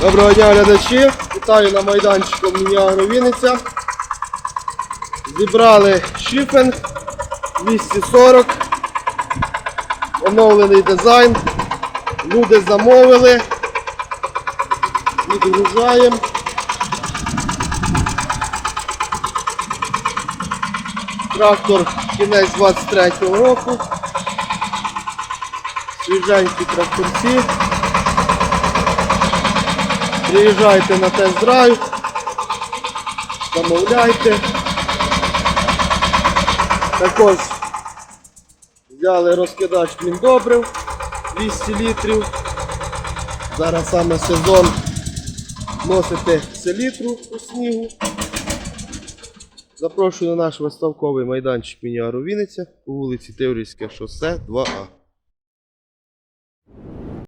Доброго дня, глядачі! Вітаю на майданчику Мініагро Вінниця. Зібрали шифен 240. Оновлений дизайн. Люди замовили. Відгружаємо. Трактор кінець 23-го року. Свіженькі тракторці. Приїжджайте на тест-драйв, замовляйте. Також взяли розкидач міндобрив 200 літрів. Зараз саме сезон носити селітру у снігу. Запрошую на наш виставковий майданчик Мініару Вінниця по вулиці Теврівське шосе 2А.